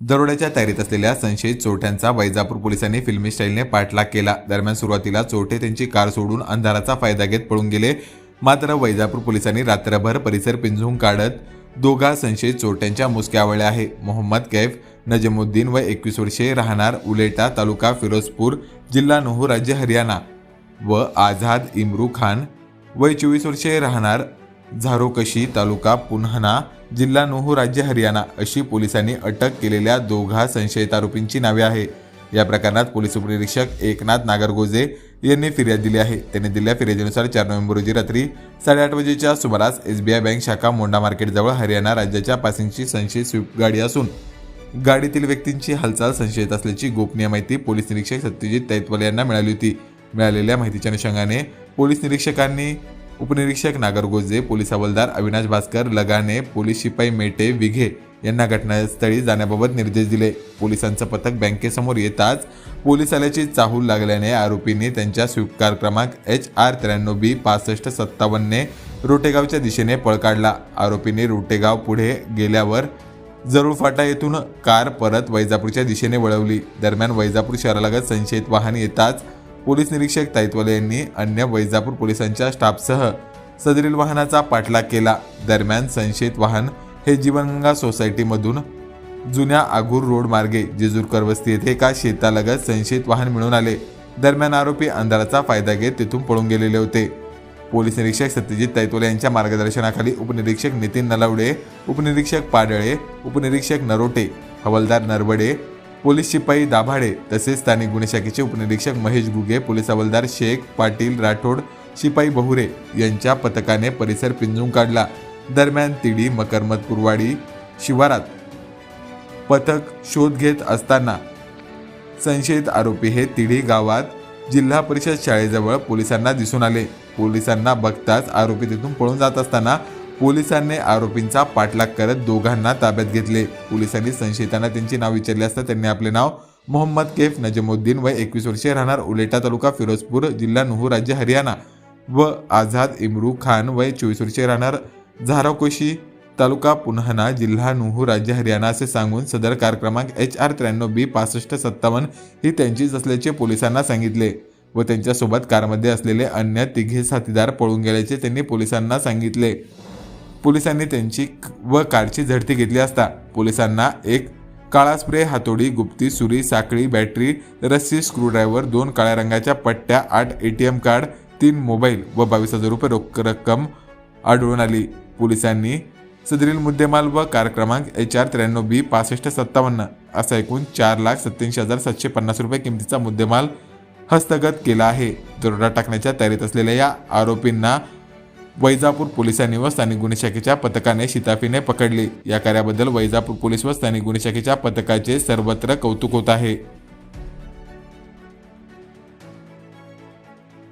दरोड्याच्या तयारीत असलेल्या संशयित चोरट्यांचा वैजापूर पोलिसांनी फिल्मी स्टाईलने पाठलाग केला. दरम्यान सुरुवातीला चोरटे त्यांची कार सोडून अंधाराचा फायदा घेत पळून गेले. मात्र वैजापूर पोलिसांनी रात्रभर परिसर पिंजून काढत दोघा संशयित चोरट्यांच्या मुसक्या आवळल्या आहे. मोहम्मद कैफ नजमुद्दीन व एकवीस वर्षे राहणार उलेटा तालुका फिरोजपूर जिल्हा नोहू राज्य हरियाणा व आझाद इम्रू खान वय चोवीस वर्षे राहणार झारोकशी तालुका पुन्हना जिल्हा नुहू राज्य हरियाणा अशी पोलिसांनी अटक केलेल्या दोघा संशयित आरोपींची नावे आहे. या प्रकरणात पोलीस उपनिरीक्षक एकनाथ नागरगोजे यांनी फिर्याद दिली आहे. त्यांनी दिलेल्या फिर्यादीनुसार चार नोव्हेंबर रोजी रात्री साडेआठ वाजेच्या सुमारास एसबीआय बँक शाखा मोंडा मार्केटजवळ हरियाणा राज्याच्या पासिंगची संशयित स्विफ्ट गाडी असून गाडीतील व्यक्तींची हालचाल संशयित असल्याची गोपनीय माहिती पोलीस निरीक्षक सत्यजित तैतवाल यांना मिळाली होती. मिळालेल्या माहितीच्या अनुषंगाने पोलीस निरीक्षकांनी उपनिरीक्षक नागरगोजे पोलीस हवालदार अविनाश भास्कर लगाने पोलीस शिपाई मेटे विघे यांना घटनास्थळी जाण्याबाबत निर्देश दिले. पोलिसांचं पथक बँकेसमोर येताच पोलीस आल्याची चाहूल लागल्याने आरोपींनी त्यांच्या स्वीकार क्रमांक एच आर त्र्याण्णव बी पासष्ट सत्तावन्नने रोटेगावच्या दिशेने पळ काढला. आरोपींनी रोटेगाव पुढे गेल्यावर जरूळ फाटा येथून कार परत वैजापूरच्या दिशेने वळवली. दरम्यान वैजापूर शहरालगत संशयित वाहन येताच पोलीस निरीक्षक ताईतवाले यांनी अन्य वैजापूर पोलिसांच्या स्टाफसह सदरील वाहनाचा पाठलाग केला. दरम्यान संशयित वाहन हे जीवनगंगा सोसायटीमधून जुन्या आगूर रोड मार्गे जेजूरकर वस्ती येथे एका शेतालगत संशयित वाहन मिळून आले. दरम्यान आरोपी अंधाराचा फायदा घेत तिथून पळून गेलेले होते. पोलीस निरीक्षक सत्यजित तैतोले यांच्या मार्गदर्शनाखाली उपनिरीक्षक नितीन नलावडे उपनिरीक्षक पाडळे उपनिरीक्षक नरोटे हवलदार नरवडे पोलीस शिपाई दाभाडे तसेच स्थानिक गुन्हे शाखेचे उपनिरीक्षक महेश गुगे पोलीस हवालदार शेख पाटील राठोड शिपाई बहुरे यांच्या पथकाने परिसर पिंजून काढला. दरम्यान तिडी मकरमतपूरवाडी शिवारात पथक शोध घेत असताना संशयित आरोपी हे तिढी गावात जिल्हा परिषद शाळेजवळ पोलिसांना दिसून आले. पोलिसांना बघताच आरोपी तिथून पळून जात असताना पोलिसांनी आरोपींचा पाठलाग करत दोघांना ताब्यात घेतले. पोलिसांनी संशयितांना त्यांची नाव विचारले असता त्यांनी आपले नाव मोहम्मद कैफ नजमुद्दीन वय एकवीस वर्षे राहणार उलेटा तालुका फिरोजपूर जिल्हा नुहू राज्य हरियाणा व आझाद इम्रू खान वय चोवीस वर्षे राहणार झाराकोशी तालुका पुन्हाना जिल्हा नुहू राज्य हरियाणा असे सांगून सदर कार क्रमांक एच आर त्र्याण्णव बी पासष्ट सत्तावन्न ही त्यांचीच असल्याचे पोलिसांना सांगितले व त्यांच्यासोबत कारमध्ये असलेले अन्य तिघे साथीदार पळून गेल्याचे त्यांनी पोलिसांना सांगितले. पोलिसांनी त्यांची व कारची झडती घेतली असता पोलिसांना एक काळा स्प्रे हातोडी गुप्ती सुरी साखळी बॅटरी रस्सी स्क्रूड्रायव्हर दोन काळ्या रंगाच्या पट्ट्या आठ ए टी एम कार्ड तीन मोबाईल व बावीस हजार रुपये रोख रक्कम आढळून आली. पोलिसांनी सदरील मुद्देमाल व कार क्रमांक एच आर त्र्याण्णव बी पासष्ट सत्तावन्न असा एकूण चार लाख सत्याऐंशी हजार सातशे पन्नास रुपये किमतीचा मुद्देमाल हस्तगत केला आहे. दरोडा टाकण्याच्या तयारीत असलेल्या या आरोपींना वैजापूर पोलिसांनी व स्थानिक गुन्हे शाखेच्या पथकाने शिताफीने पकडले. या कार्याबद्दल वैजापूर पोलीस व स्थानिक गुन्हे शाखेच्या पथकाचे सर्वत्र कौतुक होत आहे.